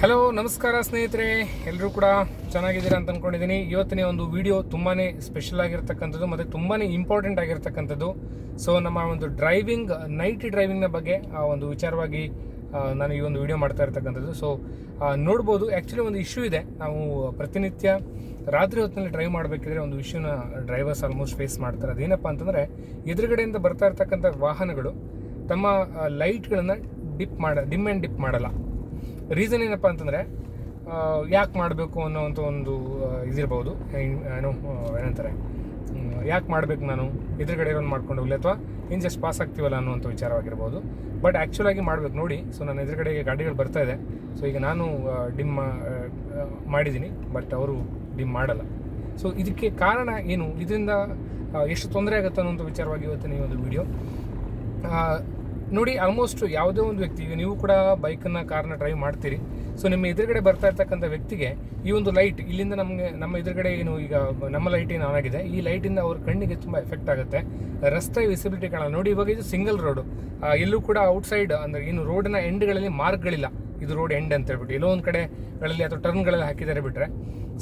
Hello ನಮಸ್ಕಾರ ಸ್ನೇಹಿತರೆ. ಎಲ್ಲರೂ ಕೂಡ ಚೆನ್ನಾಗಿದ್ದೀರಾ ಅಂತ ಅಂದ್ಕೊಂಡಿದ್ದೀನಿ ಇವತ್ತಿನ ಒಂದು ವಿಡಿಯೋ ತುಂಬಾ ಸ್ಪೆಷಲ್ ಆಗಿರ್ತಕ್ಕಂಥದ್ದು ಮತ್ತು ತುಂಬಾ ಇಂಪಾರ್ಟೆಂಟ್ ಆಗಿರ್ತಕ್ಕಂಥದ್ದು. ಸೊ ನಮ್ಮ ಒಂದು ಡ್ರೈವಿಂಗ್ ನೈಟ್ ಡ್ರೈವಿಂಗ್ನ ಬಗ್ಗೆ, ಆ, ಒಂದು ವಿಚಾರವಾಗಿ ನಾನು ಈ ಒಂದು ವಿಡಿಯೋ ಮಾಡ್ತಾ ಇರ್ತಕ್ಕಂಥದ್ದು. ಸೊ ನೋಡ್ಬೋದು. ಆ್ಯಕ್ಚುಲಿ ಒಂದು ಇಶ್ಯೂ ಇದೆ. ನಾವು ಪ್ರತಿನಿತ್ಯ ರಾತ್ರಿ ಹೊತ್ತಿನಲ್ಲಿ ಡ್ರೈವ್ ಮಾಡಬೇಕಿದ್ರೆ ಒಂದು ಇಶ್ಯೂನ ಡ್ರೈವರ್ಸ್ ಆಲ್ಮೋಸ್ಟ್ ಫೇಸ್ ಮಾಡ್ತಾರೆ. ಅದೇನಪ್ಪ ಅಂತಂದರೆ, ಎದುರುಗಡೆಯಿಂದ ಬರ್ತಾ ಇರ್ತಕ್ಕಂಥ ವಾಹನಗಳು ತಮ್ಮ ಲೈಟ್ಗಳನ್ನು ಡಿಪ್ ಮಾಡ ಡಿಮ್ ಆ್ಯಂಡ್ ಡಿಪ್ ಮಾಡಲ್ಲ. ರೀಸನ್ ಏನಪ್ಪ ಅಂತಂದರೆ ಯಾಕೆ ಮಾಡಬೇಕು ಅನ್ನೋವಂಥ ಒಂದು ಇದಿರ್ಬೋದು. ಏನ್- ಏನು ಏನಂತಾರೆ? ಯಾಕೆ ಮಾಡಬೇಕು ನಾನು? ಎದುರುಗಡೆ ಇರೋದು ಮಾಡ್ಕೊಂಡು ಹೋಗಲಿ ಅಥವಾ ಇನ್ ಜಸ್ಟ್ ಪಾಸ್ ಆಗ್ತೀವಲ್ಲ ಅನ್ನೋವಂಥ ವಿಚಾರವಾಗಿರ್ಬೋದು. ಬಟ್ ಆ್ಯಕ್ಚುಲಾಗಿ ಮಾಡಬೇಕು ನೋಡಿ. ಸೊ ನಾನು ಎದುರುಗಡೆಗೆ ಗಾಡಿಗಳು ಬರ್ತಾ ಇದೆ. ಸೊ ಈಗ ನಾನು ಡಿಮ್ ಮಾಡಿದ್ದೀನಿ. ಬಟ್ ಅವರು ಡಿಮ್ ಮಾಡಲ್ಲ. ಸೊ ಇದಕ್ಕೆ ಕಾರಣ ಏನು? ಇದರಿಂದ ಎಷ್ಟು ತೊಂದರೆ ಆಗುತ್ತೆ ಅನ್ನೋಂಥ ವಿಚಾರವಾಗಿ ಇವತ್ತಿನ ಈ ಒಂದು ವಿಡಿಯೋ ನೋಡಿ ಆಲ್ಮೋಸ್ಟ್ ಯಾವುದೇ ಒಂದು ವ್ಯಕ್ತಿ ಈಗ ನೀವು ಕೂಡ ಬೈಕನ್ನು ಕಾರ್ನ ಡ್ರೈವ್ ಮಾಡ್ತೀರಿ. ಸೊ ನಿಮ್ಮ ಎದುರುಗಡೆ ಬರ್ತಾ ಇರ್ತಕ್ಕಂಥ ವ್ಯಕ್ತಿಗೆ ಈ ಒಂದು ಲೈಟ್ ಇಲ್ಲಿಂದ ನಮಗೆ, ನಮ್ಮ ಎದುರುಗಡೆ ಏನು ಈಗ ನಮ್ಮ ಲೈಟ್ ಏನು ಆನ್ ಆಗಿದೆ, ಈ ಲೈಟಿಂದ ಅವ್ರ ಕಣ್ಣಿಗೆ ತುಂಬ ಎಫೆಕ್ಟ್ ಆಗುತ್ತೆ. ರಸ್ತೆ ವಿಸಿಬಿಲಿಟಿ ಕಾಣ ನೋಡಿ, ಇವಾಗ ಇದು ಸಿಂಗಲ್ ರೋಡು ಎಲ್ಲೂ ಕೂಡ ಔಟ್ಸೈಡ್ ಅಂದರೆ ಏನು ರೋಡಿನ ಎಂಡ್ಗಳಲ್ಲಿ ಮಾರ್ಕ್ಗಳಿಲ್ಲ ಇದು ರೋಡ್ ಎಂಡ್ ಅಂತ ಹೇಳ್ಬಿಟ್ಟು, ಎಲ್ಲೋ ಒಂದು ಕಡೆಗಳಲ್ಲಿ ಅಥವಾ ಟರ್ನ್ಗಳಲ್ಲಿ ಹಾಕಿದ್ದಾರೆ ಬಿಟ್ಟರೆ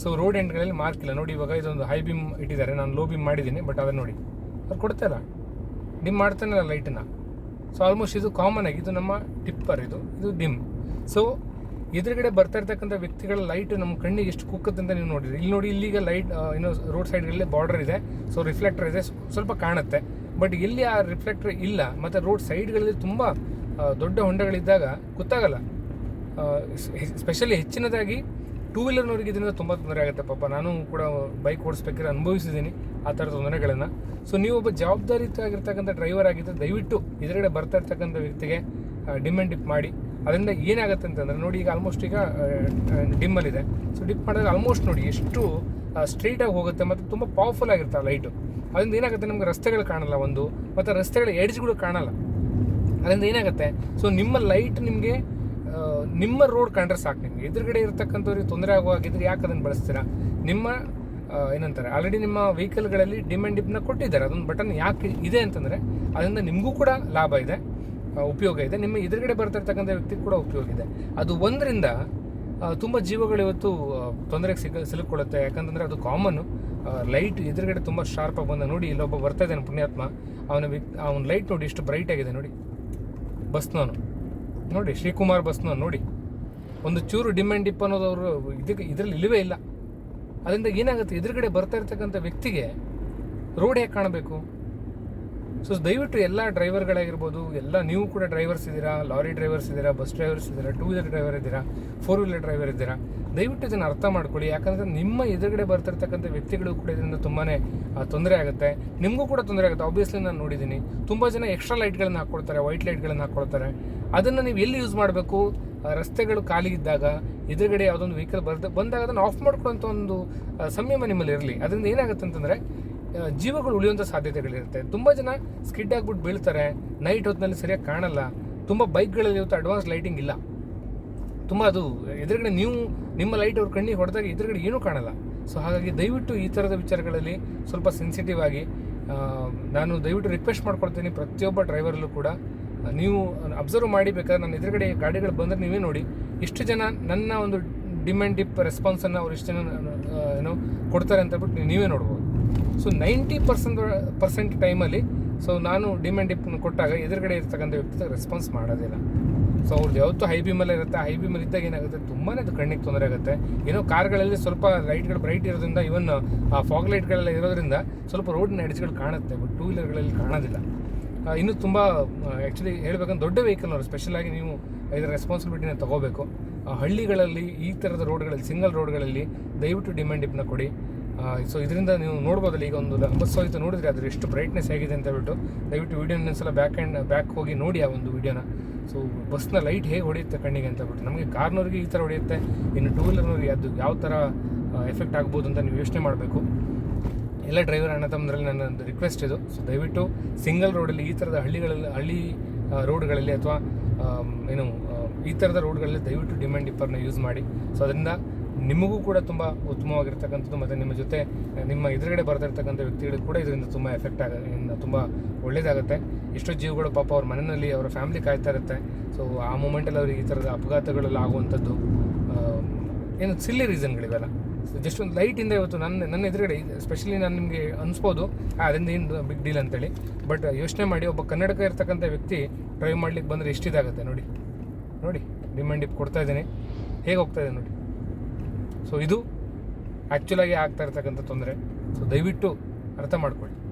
ಸೊ ರೋಡ್ ಎಂಡ್ಗಳಲ್ಲಿ ಮಾರ್ಕ್ ಇಲ್ಲ. ನೋಡಿ, ಇವಾಗ ಇದೊಂದು ಹೈ ಬಿಮ್ ಇಟ್ಟಿದ್ದಾರೆ. ನಾನು ಲೋ ಬಿಮ್ ಮಾಡಿದ್ದೀನಿ ಬಟ್ ಅದನ್ನು ನೋಡಿ. ಅವ್ರು ಕೊಡ್ತಾರ? ಡಿಮ್ ಮಾಡ್ತಾನೆ ಲೈಟನ್ನು ಸೊ ಆಲ್ಮೋಸ್ಟ್ ಇದು ಕಾಮನ್ ಆಗಿ, ಇದು ನಮ್ಮ ಟಿಪ್ಪರ್, ಇದು ಇದು ಡಿಮ್ ಸೊ ಎದುರುಗಡೆ ಬರ್ತಾ ಇರ್ತಕ್ಕಂಥ ವ್ಯಕ್ತಿಗಳ ಲೈಟ್ ನಮ್ಮ ಕಣ್ಣಿಗೆ ಎಷ್ಟು ಕುಕ್ಕುತ್ತೆ ಅಂತ ನೀವು ನೋಡಿದ್ರಿ. ಇಲ್ಲಿ ನೋಡಿ, ಇಲ್ಲಿಗೆ ಲೈಟ್ ಏನೋ ರೋಡ್ ಸೈಡ್ಗಳಲ್ಲಿ ಬಾರ್ಡರ್ ಇದೆ. ಸೊ ರಿಫ್ಲೆಕ್ಟರ್ ಇದೆ. ಸ್ವಲ್ಪ ಕಾಣುತ್ತೆ. ಬಟ್ ಎಲ್ಲಿ ಆ ರಿಫ್ಲೆಕ್ಟರ್ ಇಲ್ಲ. ಮತ್ತು ರೋಡ್ ಸೈಡ್ಗಳಲ್ಲಿ ತುಂಬ ದೊಡ್ಡ ಹೊಂಡಗಳಿದ್ದಾಗ ಗೊತ್ತಾಗಲ್ಲ. ಸ್ಪೆಷಲಿ ಹೆಚ್ಚಿನದಾಗಿ ಟೂ ವೀಲರ್ನವ್ರಿಗೆ ಇದರಿಂದ ತುಂಬ ತೊಂದರೆ ಆಗುತ್ತೆ ಪಾಪ. ನಾನು ಕೂಡ ಬೈಕ್ ಓಡಿಸ್ಬೇಕಾದ್ರೆ ಅನುಭವಿಸಿದ್ದೀನಿ ಆ ಥರ ತೊಂದರೆಗಳನ್ನು. ಸೊ ನೀವು ಒಬ್ಬ ಜವಾಬ್ದಾರಿಯುತವಾಗಿರ್ತಕ್ಕಂಥ ಡ್ರೈವರ್ ಆಗಿದ್ದರೆ ದಯವಿಟ್ಟು ಎದುರುಗಡೆ ಬರ್ತಾ ಇರ್ತಕ್ಕಂಥ ವ್ಯಕ್ತಿಗೆ ಡಿಮ್ ಆ್ಯಂಡ್ ಡಿಪ್ ಮಾಡಿ. ಅದರಿಂದ ಏನಾಗುತ್ತೆ ಅಂತಂದರೆ ನೋಡಿ, ಈಗ ಆಲ್ಮೋಸ್ಟ್ ಈಗ ಡಿಮ್ಮಲ್ಲಿದೆ ಸೊ ಡಿಪ್ ಮಾಡಿದ್ರೆ ಆಲ್ಮೋಸ್ಟ್ ನೋಡಿ ಎಷ್ಟು ಸ್ಟ್ರೈಟಾಗಿ ಹೋಗುತ್ತೆ ಮತ್ತು ತುಂಬ ಪವರ್ಫುಲ್ ಆಗಿರುತ್ತೆ ಲೈಟು ಅದರಿಂದ ಏನಾಗುತ್ತೆ ನಮಗೆ ರಸ್ತೆಗಳು ಕಾಣಲ್ಲ ಒಂದು, ಮತ್ತು ರಸ್ತೆಗಳ ಎಡ್ಜ್ಗಳು ಕಾಣಲ್ಲ. ಅದರಿಂದ ಏನಾಗುತ್ತೆ? ಸೊ ನಿಮ್ಮ ಲೈಟ್ ನಿಮಗೆ ನಿಮ್ಮ ರೋಡ್ ಕಂಡ್ರೆ ಸಾಕು ನಿಮಗೆ. ಎದುರುಗಡೆ ಇರತಕ್ಕಂಥವ್ರಿಗೆ ತೊಂದರೆ ಆಗುವಾಗಿದ್ರೆ ಯಾಕೆ ಅದನ್ನು ಬಳಸ್ತೀರಾ? ನಿಮ್ಮ ಏನಂತಾರೆ ಆಲ್ರೆಡಿ ನಿಮ್ಮ ವೆಹಿಕಲ್ಗಳಲ್ಲಿ ಡಿಮ್ಯಾಂಡ್ ಡಿಪ್ನ ಕೊಟ್ಟಿದ್ದಾರೆ. ಅದೊಂದು ಬಟನ್ ಯಾಕೆ ಇದೆ ಅಂತಂದರೆ, ಅದರಿಂದ ನಿಮಗೂ ಕೂಡ ಲಾಭ ಇದೆ ಉಪಯೋಗ ಇದೆ. ನಿಮ್ಮ ಎದುರುಗಡೆ ಬರ್ತಿರ್ತಕ್ಕಂಥ ವ್ಯಕ್ತಿ ಕೂಡ ಉಪಯೋಗ ಇದೆ. ಅದು ಒಂದರಿಂದ ತುಂಬ ಜೀವಗಳು ಇವತ್ತು ತೊಂದರೆಗೆ ಸಿಗ, ಸಿಲುಕೊಳ್ಳುತ್ತೆ. ಯಾಕಂತಂದರೆ ಅದು ಕಾಮನ್ನು ಲೈಟ್ ಎದುರುಗಡೆ ತುಂಬ ಶಾರ್ಪಾಗಿ ಬಂದ ನೋಡಿ, ಇಲ್ಲೊಬ್ಬ ಬರ್ತಾ ಇದ್ದಾನೆ ಪುಣ್ಯಾತ್ಮ. ಅವನ ವ್ಯಕ್ತಿ, ಅವನ ಲೈಟ್ ನೋಡಿ, ಎಷ್ಟು ಬ್ರೈಟ್ ಆಗಿದೆ ನೋಡಿ. ಬಸ್ನವನು ನೋಡಿ, ಶ್ರೀಕುಮಾರ್ ಬಸ್ನ ನೋಡಿ. ಒಂದು ಚೂರು ಡಿಮ್ಯಾಂಡ್ ಡಿಪ್ ಅನ್ನೋದು ಅವರು ಇದಕ್ಕೆ ಇದರಲ್ಲಿ ಇಲ್ಲವೇ ಇಲ್ಲ. ಅದರಿಂದ ಏನಾಗುತ್ತೆ? ಎದುರುಗಡೆ ಬರ್ತಾ ಇರ್ತಕ್ಕಂಥ ವ್ಯಕ್ತಿಗೆ ರೋಡ್ ಹೇಗೆ ಕಾಣಬೇಕು? ಸೊ ದಯವಿಟ್ಟು ಎಲ್ಲ ಡ್ರೈವರ್ಗಳಾಗಿರ್ಬೋದು, ಎಲ್ಲ ನೀವು ಕೂಡ ಡ್ರೈವರ್ಸ್ ಇದ್ದೀರಾ, ಲಾರಿ ಡ್ರೈವರ್ಸ್ ಇದ್ದೀರಾ, ಬಸ್ ಡ್ರೈವರ್ಸ್ ಇದ್ದೀರಾ ಟೂ ವೀಲರ್ ಡ್ರೈವರ್ ಇದ್ದೀರಾ ಫೋರ್ ವೀಲರ್ ಡ್ರೈವರ್ ಇದ್ದೀರಾ, ದಯವಿಟ್ಟು ಇದನ್ನು ಅರ್ಥ ಮಾಡ್ಕೊಳ್ಳಿ. ಯಾಕಂದರೆ ನಿಮ್ಮ ಎದುರುಗಡೆ ಬರ್ತಿರ್ತಕ್ಕಂಥ ವ್ಯಕ್ತಿಗಳು ಕೂಡ ಇದರಿಂದ ತುಂಬಾ ತೊಂದರೆ ಆಗುತ್ತೆ. ನಿಮಗೂ ಕೂಡ ತೊಂದರೆ ಆಗುತ್ತೆ. ಆಬ್ವಿಯಸ್ಲಿ ನಾನು ನೋಡಿದ್ದೀನಿ. ತುಂಬ ಜನ ಎಕ್ಸ್ಟ್ರಾ ಲೈಟ್ಗಳನ್ನು ಹಾಕ್ಕೊಳ್ತಾರೆ ವೈಟ್ ಲೈಟ್ಗಳನ್ನು ಹಾಕ್ಕೊಳ್ತಾರೆ ಅದನ್ನು ನೀವು ಎಲ್ಲಿ ಯೂಸ್ ಮಾಡಬೇಕು? ರಸ್ತೆಗಳು ಖಾಲಿ ಇದ್ದಾಗ, ಎದುರುಗಡೆ ಯಾವುದೊಂದು ವೆಹಿಕಲ್ ಬರ್ದ, ಬಂದಾಗ ಅದನ್ನು ಆಫ್ ಮಾಡ್ಕೊಳ್ಳೋಂಥ ಒಂದು ಸಂಯಮ ನಿಮ್ಮಲ್ಲಿ ಇರಲಿ. ಅದರಿಂದ ಏನಾಗುತ್ತೆ ಅಂತಂದರೆ ಜೀವಗಳು ಉಳಿಯುವಂಥ ಸಾಧ್ಯತೆಗಳಿರುತ್ತೆ. ತುಂಬ ಜನ ಸ್ಕಿಡ್ ಆಗ್ಬಿಟ್ಟು ಬೀಳ್ತಾರೆ. ನೈಟ್ ಹೊತ್ತಿನಲ್ಲಿ ಸರಿಯಾಗಿ ಕಾಣಲ್ಲ. ತುಂಬ ಬೈಕ್ಗಳಲ್ಲಿ ಇವತ್ತು ಅಡ್ವಾನ್ಸ್ ಲೈಟಿಂಗ್ ಇಲ್ಲ. ತುಂಬ ಅದು, ಎದುರುಗಡೆ ನೀವು, ನಿಮ್ಮ ಲೈಟ್ ಅವ್ರ ಕಣ್ಣಿಗೆ ಹೊಡೆದಾಗ ಎದುರುಗಡೆ ಏನೂ ಕಾಣಲ್ಲ. ಸೊ ಹಾಗಾಗಿ ದಯವಿಟ್ಟು ಈ ಥರದ ವಿಚಾರಗಳಲ್ಲಿ ಸ್ವಲ್ಪ ಸೆನ್ಸಿಟಿವ್ ಆಗಿ ನಾನು ದಯವಿಟ್ಟು ರಿಕ್ವೆಸ್ಟ್ ಮಾಡ್ಕೊಳ್ತೀನಿ ಪ್ರತಿಯೊಬ್ಬ ಡ್ರೈವರಲ್ಲೂ ಕೂಡ. ನೀವು ಅಬ್ಸರ್ವ್ ಮಾಡಿ ಬೇಕಾದ್ರೆ ನನ್ನ ಎದುರುಗಡೆ ಗಾಡಿಗಳು ಬಂದರೆ ನೀವೇ ನೋಡಿ. ಇಷ್ಟು ಜನ ನನ್ನ ಒಂದು ಡಿಮ್ಯಾಂಡ್ ಡಿಪ್ ರೆಸ್ಪಾನ್ಸನ್ನು ಅವ್ರು ಇಷ್ಟು ಜನ ಏನೋ ಕೊಡ್ತಾರೆ ಅಂತ ಬಿಟ್ಟು ನೀವೇ ನೋಡ್ಬೋದು. ಸೊ ನೈಂಟಿ ಪರ್ಸೆಂಟ್ ಪರ್ಸೆಂಟ್ ಟೈಮಲ್ಲಿ ಸೊ ನಾನು ಡಿಮ್ಯಾಂಡ್ ಡಿಪ್ನ ಡಿಪ್ ಕೊಟ್ಟಾಗ ಎದುರುಗಡೆ ಇರ್ತಕ್ಕಂಥ ವ್ಯಕ್ತಿ ರೆಸ್ಪಾನ್ಸ್ ಮಾಡೋದಿಲ್ಲ. ಸೊ ಅವ್ರದ್ದು ಯಾವತ್ತೂ ಹೈ ಬೀಮಲ್ಲೇ ಇರುತ್ತೆ ಹೈ ಬೀಮಲ್ಲಿ ಇದ್ದಾಗ ಏನಾಗುತ್ತೆ ತುಂಬಾ ಅದು ಕಣ್ಣಿಗೆ ತೊಂದರೆ ಆಗುತ್ತೆ. ಏನೋ ಕಾರ್ಗಳಲ್ಲಿ ಸ್ವಲ್ಪ ಲೈಟ್ಗಳು ಬ್ರೈಟ್ ಇರೋದ್ರಿಂದ ಇವನ್ ಫಾಗ್ ಲೈಟ್ಗಳೆಲ್ಲ ಇರೋದ್ರಿಂದ ಸ್ವಲ್ಪ ರೋಡ್ನ ಎಡ್ಜ್ಗಳು ಕಾಣುತ್ತೆ ಬಟ್ ಟೂ ವೀಲರ್ಗಳಲ್ಲಿ ಕಾಣೋದಿಲ್ಲ. ಇನ್ನೂ ತುಂಬ ಆ್ಯಕ್ಚುಲಿ ಹೇಳ್ಬೇಕಂದ್ರೆ ದೊಡ್ಡ ವೆಹಿಕಲ್ ಅವರು ಸ್ಪೆಷಲಾಗಿ ನೀವು ಇದರ ರೆಸ್ಪಾನ್ಸಿಬಿಲಿಟಿನ ತಗೋಬೇಕು. ಹಳ್ಳಿಗಳಲ್ಲಿ ಈ ಥರದ ರೋಡ್ಗಳಲ್ಲಿ ಸಿಂಗಲ್ ರೋಡ್ಗಳಲ್ಲಿ ದಯವಿಟ್ಟು ಡಿಮ್ಯಾಂಡ್ ಡಿಪ್ನ ಕೊಡಿ. ಸೊ ಇದರಿಂದ ನೀವು ನೋಡ್ಬೋದಲ್ಲ, ಈಗ ಒಂದು ಬಸ್ ಹೋಯಿತು ನೋಡಿದ್ರೆ ಅದ್ರ ಎಷ್ಟು ಬ್ರೈಟ್ನೆಸ್ ಆಗಿದೆ ಅಂತ ಹೇಳ್ಬಿಟ್ಟು. ದಯವಿಟ್ಟು ವೀಡಿಯೋ ಇನ್ನೊಂದ್ಸಲ ಬ್ಯಾಕ್ ಆ್ಯಂಡ್ ಬ್ಯಾಕ್ ಹೋಗಿ ನೋಡಿ ಆ ಒಂದು ವೀಡಿಯೋನ ಸೊ ಬಸ್ನ ಲೈಟ್ ಹೇಗೆ ಹೊಡೆಯುತ್ತೆ ಕಣ್ಣಿಗೆ ಅಂತ ಹೇಳ್ಬಿಟ್ಟು. ನಮಗೆ ಕಾರ್ನವ್ರಿಗೆ ಈ ಥರ ಹೊಡೆಯುತ್ತೆ, ಇನ್ನು ಟೂ ವೀಲರ್ನವ್ರಿಗೆ ಅದು ಯಾವ ಥರ ಎಫೆಕ್ಟ್ ಆಗ್ಬೋದು ಅಂತ ನೀವು ಯೋಚನೆ ಮಾಡಬೇಕು. ಎಲ್ಲ ಡ್ರೈವರ್ ಅಣ್ಣ ತಮ್ಮದ್ರಲ್ಲಿ ನನ್ನ ಒಂದು ರಿಕ್ವೆಸ್ಟ್ ಇದು. ಸೊ ದಯವಿಟ್ಟು ಸಿಂಗಲ್ ರೋಡಲ್ಲಿ ಈ ಥರದ ಹಳ್ಳಿಗಳಲ್ಲಿ, ಹಳ್ಳಿ ರೋಡ್ಗಳಲ್ಲಿ ಅಥವಾ ಏನು ಈ ಥರದ ರೋಡ್ಗಳಲ್ಲಿ ದಯವಿಟ್ಟು ಡಿಮ್ಯಾಂಡ್ ಡಿಪ್ಪರ್ನ ಯೂಸ್ ಮಾಡಿ. ಸೊ ಅದರಿಂದ ನಿಮಗೂ ಕೂಡ ತುಂಬ ಉತ್ತಮವಾಗಿರ್ತಕ್ಕಂಥದ್ದು ಮತ್ತು ನಿಮ್ಮ ಜೊತೆ ನಿಮ್ಮ ಎದುರುಗಡೆ ಬರ್ತಿರ್ತಕ್ಕಂಥ ವ್ಯಕ್ತಿಗಳಿಗೆ ಕೂಡ ಇದರಿಂದ ತುಂಬ ಎಫೆಕ್ಟ್ ಆಗ ತುಂಬ ಒಳ್ಳೇದಾಗುತ್ತೆ. ಎಷ್ಟೋ ಜೀವಗಳು ಪಾಪ ಅವ್ರ ಮನೆಯಲ್ಲಿ ಅವರ ಫ್ಯಾಮಿಲಿ ಕಾಯ್ತಾ ಇರುತ್ತೆ. ಸೊ ಆ ಮೂಮೆಂಟಲ್ಲಿ ಅವ್ರಿಗೆ ಈ ಥರದ ಅಪಘಾತಗಳಲ್ಲಿ ಆಗುವಂಥದ್ದು ಏನು ಸಿಲ್ಲಿ ರೀಸನ್ಗಳಿವೆಲ್ಲ ಜಸ್ಟ್ ಒಂದು ಲೈಟಿಂದ ಇವತ್ತು ನನ್ನ ನನ್ನ ಎದುರುಗಡೆ ಸ್ಪೆಷಲಿ ನಾನು ನಿಮಗೆ ಅನಿಸ್ಬೋದು. ಅದರಿಂದ ಏನು ಬಿಗ್ ಡೀಲ್ ಅಂತೇಳಿ. ಬಟ್ ಯೋಚನೆ ಮಾಡಿ, ಒಬ್ಬ ಕನ್ನಡಕ ಇರ್ತಕ್ಕಂಥ ವ್ಯಕ್ತಿ ಡ್ರೈವ್ ಮಾಡ್ಲಿಕ್ಕೆ ಬಂದರೆ ಎಷ್ಟಿದಾಗುತ್ತೆ ನೋಡಿ. ನೋಡಿ ಡಿಮ್ಯಾಂಡ್ ಇಪ್ ಕೊಡ್ತಾ ಇದ್ದೀನಿ. ಹೇಗೆ ಹೋಗ್ತಾ ಇದೆ ನೋಡಿ. ಸೊ ಇದು ಆ್ಯಕ್ಚುಲಾಗಿ ಆಗ್ತಾ ಇರ್ತಕ್ಕಂಥ ತೊಂದರೆ. ಸೊ ದಯವಿಟ್ಟು ಅರ್ಥ ಮಾಡ್ಕೊಳ್ಳಿ.